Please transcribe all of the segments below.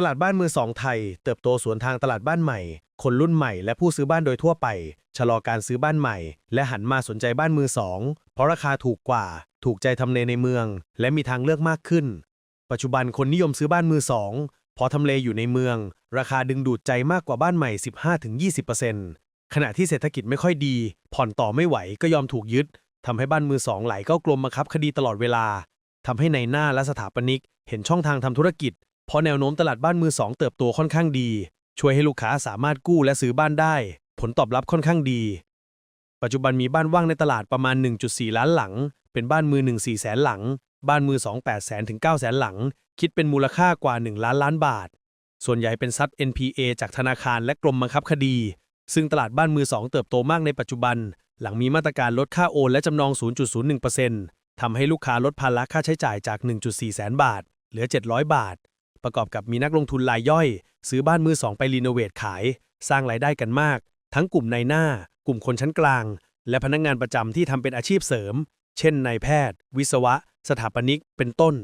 ตลาดบ้านมือสองไทย เติบโตสวนทางตลาดบ้านใหม่ คนรุ่นใหม่และผู้ซื้อบ้านโดยทั่วไป ชะลอการซื้อบ้านใหม่ และหันมาสนใจบ้านมือสอง เพราะราคาถูกกว่า ถูกใจทำเลในเมือง และมีทางเลือกมากขึ้น ปัจจุบันคนนิยมซื้อบ้านมือสองเพราะทำเลอยู่ในเมือง ราคาดึงดูดใจมากกว่าบ้านใหม่ 15-20%ขณะที่เศรษฐกิจไม่ค่อยดี ผ่อนต่อไม่ไหวก็ยอมถูกยึดทำให้บ้านมือสองไหลเข้ากลมบังคับคดีตลอดเวลาทำให้ในหน้าและสถาปนิก เห็นช่องทางทำธุรกิจ เพราะแนวโน้มตลาดบ้านมือสองเติบโตค่อนข้างดี ช่วยให้ลูกค้าสามารถกู้และซื้อบ้านได้ ผลตอบรับค่อนข้างดี ปัจจุบันมีบ้านว่างในตลาดประมาณ 1.4 ล้านหลัง เป็นบ้านมือ 1 4แสนหลัง บ้านมือ 2 8แสนถึง9แสนหลัง คิดเป็นมูลค่ากว่า 1 ล้านล้านบาท ส่วนใหญ่เป็นซับ NPA จากธนาคารและกรมบังคับคดี ซึ่งตลาดบ้านมือ2เติบโตมากในปัจจุบัน หลังมีมาตรการลดค่าโอนและจำนอง 0.01%ทำให้ลูกค้าลดภาระค่าใช้จ่ายจาก 1.4 แสนบาท เหลือ 700 บาท ประกอบกับมีนักลงทุนรายย่อย ซื้อบ้านมือ2ไปรีโนเวทขาย สร้างรายได้กันมาก ทั้งกลุ่มนายหน้า กลุ่มคนชั้นกลาง และพนักงานประจำที่ทำเป็นอาชีพเสริม เช่นนายแพทย์ วิศวะ สถาปนิก เป็นต้น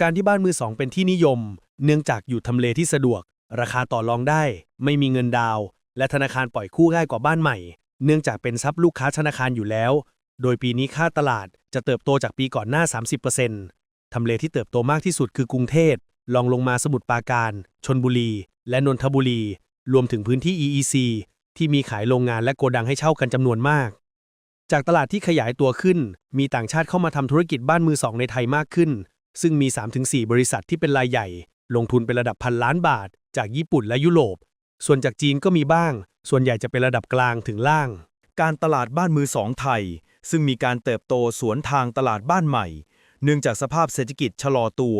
การที่บ้านมือสองเป็นที่นิยม เนื่องจากอยู่ทำเลที่สะดวก ราคาต่อรองได้ ไม่มีเงินดาว และธนาคารปล่อยคู่ง่ายกว่าบ้านใหม่ เนื่องจากเป็นทรัพย์ลูกค้าธนาคารอยู่แล้ว โดยปีนี้ค่าตลาดจะเติบโตจากปีก่อนหน้า 30%ทำเลที่เติบโตมากที่สุดคือกรุงเทพ รองลงมาสมุทรปราการ ชนบุรี และนนทบุรี รวมถึงพื้นที่ EEC ที่มีขายโรงงานและโกดังให้เช่ากันจำนวนมาก จากตลาดที่ขยายตัวขึ้น มีต่างชาติเข้ามาทำธุรกิจบ้านมือสองในไทยมากขึ้น ซึ่งมี 3-4 บริษัทที่เป็นรายใหญ่ ลงทุนเป็นระดับพันล้านบาท จากญี่ปุ่นและยุโรป ส่วนจากจีนก็มีบ้าง ส่วนใหญ่จะเป็นระดับกลางถึงล่าง การตลาดบ้านมือสองไทย ซึ่งมีการเติบโตสวนทางตลาดบ้านใหม่ เนื่องจากสภาพเศรษฐกิจชะลอตัว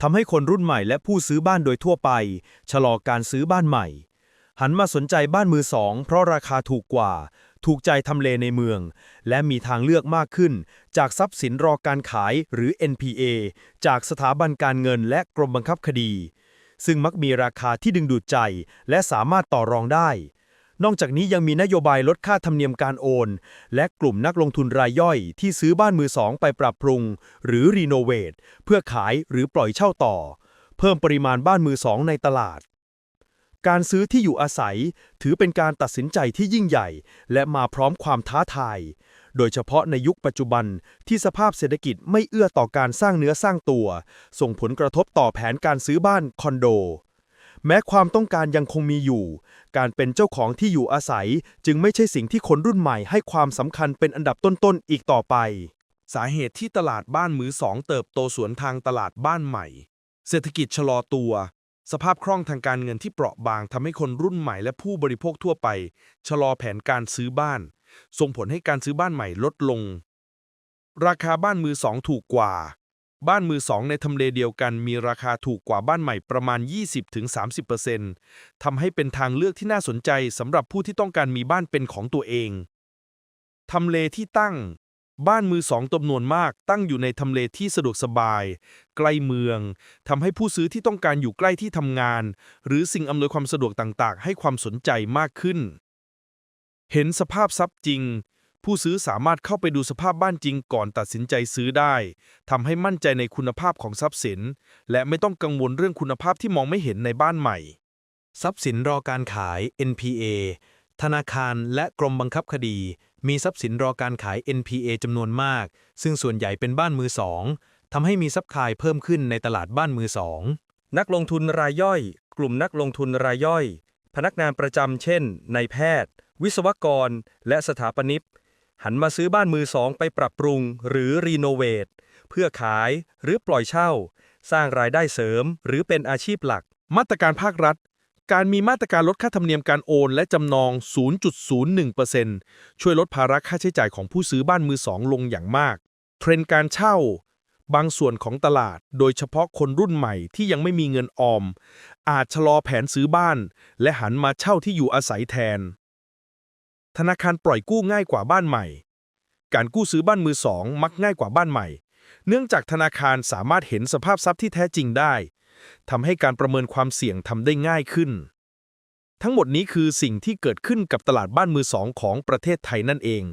ทำให้คนรุ่นใหม่และผู้ซื้อบ้านโดยทั่วไป ชะลอการซื้อบ้านใหม่ หันมาสนใจบ้านมือสอง เพราะราคาถูกกว่า ถูกใจทำเลในเมือง และมีทางเลือกมากขึ้น จากทรัพย์สินรอการขายหรือ NPA จากสถาบันการเงินและกรมบังคับคดี ซึ่งมักมีราคาที่ดึงดูดใจและสามารถต่อรองได้ นอกจากนี้ยังมีนโยบายลดค่าธรรมเนียมการโอน และกลุ่มนักลงทุนรายย่อยที่ซื้อบ้านมือสองไปปรับปรุง หรือรีโนเวทเพื่อขายหรือปล่อยเช่าต่อ เพิ่มปริมาณบ้านมือสองในตลาด การซื้อที่อยู่อาศัย ถือเป็นการตัดสินใจที่ยิ่งใหญ่ และมาพร้อมความท้าทาย โดยเฉพาะในยุคปัจจุบันที่สภาพเศรษฐกิจไม่เอื้อต่อการสร้างเนื้อสร้างตัว ส่งผลกระทบต่อแผนการซื้อบ้านคอนโด แม้ความต้องการยังคงมีอยู่ การเป็นเจ้าของที่อยู่อาศัย จึงไม่ใช่สิ่งที่คนรุ่นใหม่ให้ความสำคัญเป็นอันดับต้นๆอีกต่อไป สาเหตุที่ตลาดบ้านมือสองเติบโตสวนทางตลาดบ้านใหม่ เศรษฐกิจชะลอตัว สภาพคล่องทางการเงินที่เปราะบางทำให้คนรุ่นใหม่และผู้บริโภคทั่วไป ชะลอแผนการซื้อบ้าน ส่งผลให้การซื้อบ้านใหม่ลดลง ราคาบ้านมือสองถูกกว่า บ้านมือสองในทำเลเดียวกันมีราคาถูกกว่าบ้านใหม่ประมาณ 20-30%ทำให้เป็นทางเลือกที่น่าสนใจสำหรับผู้ที่ต้องการมีบ้านเป็นของตัวเอง ทำเลที่ตั้ง บ้านมือสองจำนวนมากตั้งอยู่ในทำเลที่สะดวกสบาย ใกล้เมืองทำให้ผู้ซื้อที่ต้องการอยู่ใกล้ที่ทำงาน หรือสิ่งอำนวยความสะดวกต่างๆ ให้ความสนใจมากขึ้น เห็นสภาพทรัพย์จริง ผู้ซื้อสามารถเข้าไปดูสภาพบ้านจริงก่อนตัดสินใจซื้อได้ทำให้มั่นใจในคุณภาพของทรัพย์สิน และไม่ต้องกังวลเรื่องคุณภาพที่มองไม่เห็นในบ้านใหม่ ทรัพย์สินรอการขาย NPA ธนาคารและกรมบังคับคดี มีทรัพย์สินรอการขาย NPA จำนวนมาก ซึ่งส่วนใหญ่เป็นบ้านมือสองทำให้มีซับคายเพิ่มขึ้นในตลาดบ้านมือสอง นักลงทุนรายย่อย กลุ่มนักลงทุนรายย่อย พนักงานประจำเช่นนายแพทย์ วิศวกร และสถาปนิก หันมาซื้อบ้านมือสองไปปรับปรุงหรือรีโนเวทเพื่อขายหรือปล่อยเช่า สร้างรายได้เสริมหรือเป็นอาชีพหลัก มาตรการภาครัฐ การมีมาตรการลดค่าธรรมเนียมการโอนและจำนอง 0.01%ช่วยลดภาระค่าใช้จ่ายของผู้ซื้อบ้านมือสองลงอย่างมาก เทรนด์การเช่า บางส่วนของตลาด โดยเฉพาะคนรุ่นใหม่ที่ยังไม่มีเงินออม อาจชะลอแผนซื้อบ้าน และหันมาเช่าที่อยู่อาศัยแทน ธนาคารปล่อยกู้ง่ายกว่าบ้านใหม่ การกู้ซื้อบ้านมือสองมักง่ายกว่าบ้านใหม่ เนื่องจากธนาคารสามารถเห็นสภาพทรัพย์ที่แท้จริงได้ทำให้การประเมินความเสี่ยงทำได้ง่ายขึ้น ทั้งหมดนี้คือสิ่งที่เกิดขึ้นกับตลาดบ้านมือสองของประเทศไทยนั่นเอง